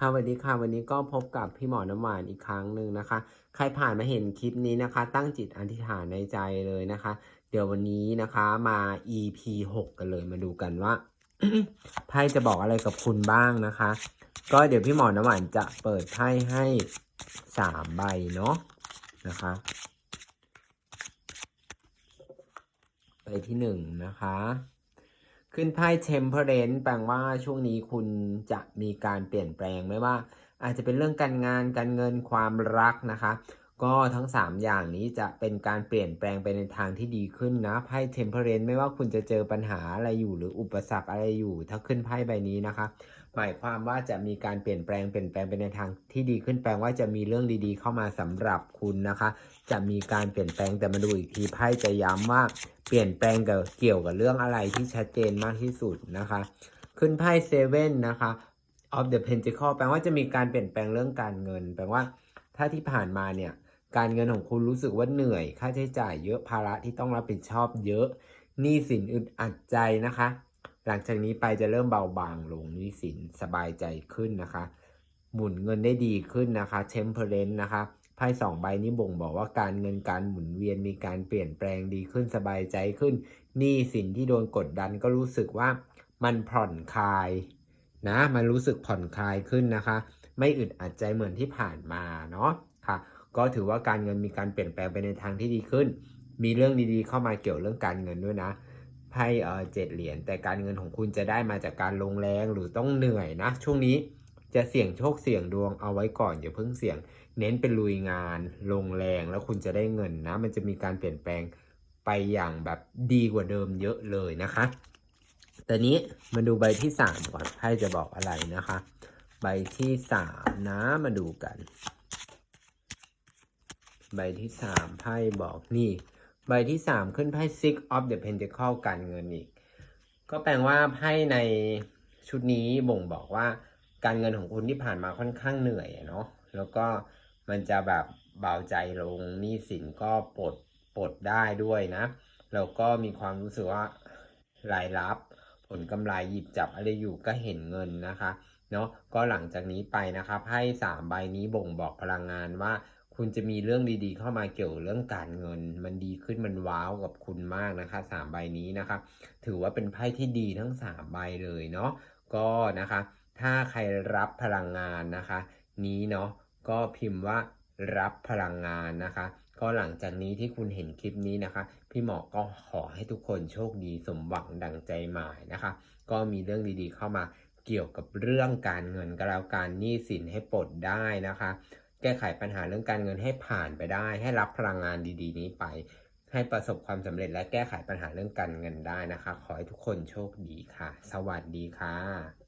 ค่ะสวัสดีค่ะวันนี้ก็พบกับพี่หมอน้ำหวานอีกครั้งหนึ่งนะคะ ใครผ่านมาเห็นคลิปนี้นะคะ ตั้งจิตอธิษฐานในใจเลยนะคะ เดี๋ยววันนี้นะคะมา EP 6กันเลยมาดูกันว่าไพ่จะบอกอะไรกับคุณบ้างนะคะ ก็เดี๋ยวพี่หมอน้ำหวานจะเปิดไพ่ให้สามใบเนาะนะคะใบที่หนึ่งนะคะ ขึ้นไพ่ Temperance แปลว่าช่วงนี้คุณจะมีการเปลี่ยนแปลงไม่ว่า อาจจะเป็นเรื่องการงานการเงินความรักนะคะ ก็ทั้ง 3 อย่างนี้จะเป็นการเปลี่ยนแปลงไปในทางที่ดีขึ้นนะไพ่ Temperance ไม่ว่าคุณจะเจอปัญหาอะไรอยู่หรืออุปสรรคอะไรอยู่ ถ้าขึ้นไพ่ใบนี้นะคะ หมายความว่าจะมีการเปลี่ยนแปลงเปลี่ยนแปลงไปในทางที่ดีขึ้นแปลว่าจะมีเรื่องดีๆ เข้ามาสำหรับคุณนะคะ จะมีการเปลี่ยนแปลงแต่มาดูอีกทีไพ่จะย้ำว่าเปลี่ยนแปลงกับเกี่ยวกับเรื่องอะไรที่ชัดเจนมากที่สุดนะคะ ขึ้นไพ่เซเว่นนะคะ of the pentacle แปลว่าจะมีการเปลี่ยนแปลงเรื่องการเงิน แปลว่าถ้าที่ผ่านมาเนี่ย การเงินของคุณรู้สึกว่าเหนื่อย ค่าใช้จ่ายเยอะภาระที่ต้องรับผิดชอบเยอะหนี้สินอึดอัดใจนะคะ หลังจากนี้ไปจะเริ่มเบาบางลงหนี้สินสบายใจขึ้นนะคะ หมุนเงินได้ดีขึ้นนะคะ temperance นะคะไพ่สองใบนี้บ่งบอกว่าการเงินการหมุนเวียนมีการเปลี่ยนแปลงดีขึ้นสบายใจขึ้นหนี้สินที่โดนกดดันก็รู้สึกว่ามันผ่อนคลายนะมันรู้สึกผ่อนคลายขึ้นนะคะ ไม่อึดอัดใจเหมือนที่ผ่านมาเนาะค่ะ ก็ถือว่าการเงินมีการเปลี่ยนแปลงไปในทางที่ดีขึ้น มีเรื่องดีๆเข้ามาเกี่ยวเรื่องการเงินด้วยนะไพ่เออเจ็ดเหรียญแต่การเงินของคุณจะได้มาจากการลงแรงหรือต้องเหนื่อยนะ ช่วงนี้จะเสี่ยงโชคเสี่ยงดวงเอาไว้ก่อนอย่าเพิ่งเสี่ยง เน้นเป็นลุยงาน ลงแรงแล้วคุณจะได้เงินนะ มันจะมีการเปลี่ยนแปลงไปอย่างแบบดีกว่าเดิมเยอะเลยนะคะแต่นี้มาดูใบที่สามก่อนไพ่จะบอกอะไรนะคะ ใบที่สามนะมาดูกัน ใบที่สามไพ่บอกนี่ ใบที่สามขึ้นไพ่ six of the pentacle การเงินอีก ก็แปลว่าไพ่ในชุดนี้บ่งบอกว่าการเงินของคุณที่ผ่านมาค่อนข้างเหนื่อยเนาะแล้วก็มันจะแบบเบาใจลงหนี้สินก็ปลดปลดได้ด้วยนะ แล้วก็มีความรู้สึกว่ารายรับ ผลกำไรหยิบจับอะไรอยู่ก็เห็นเงินนะคะเนาะก็หลังจากนี้ไปนะคะไพ่สามใบนี้บ่งบอกพลังงานว่า คุณจะมีเรื่องดีๆ เข้ามาเกี่ยวเรื่องการเงิน มันดีขึ้นมันว้าวกับคุณมากนะคะสามใบนี้นะคะ ถือว่าเป็นไพ่ที่ดีทั้งสามใบเลยเนาะก็นะคะ ถ้าใครรับพลังงานนะคะ นี้เนาะก็พิมพ์ว่ารับพลังงานนะคะ ก็หลังจากนี้ที่คุณเห็นคลิปนี้นะคะ พี่หมอก็ขอให้ทุกคนโชคดีสมหวังดังใจหมายนะคะ ก็มีเรื่องดีๆเข้ามาเกี่ยวกับเรื่องการเงินก็แล้วการหนี้สินให้ปลดได้นะคะ แก้ไขปัญหาเรื่องการเงินให้ผ่านไปได้ ให้รับพลังงานดี ๆ นี้ไป ให้ประสบความสำเร็จและแก้ไขปัญหาเรื่องการเงินได้นะคะ ขอให้ทุกคนโชคดีค่ะ สวัสดีค่ะ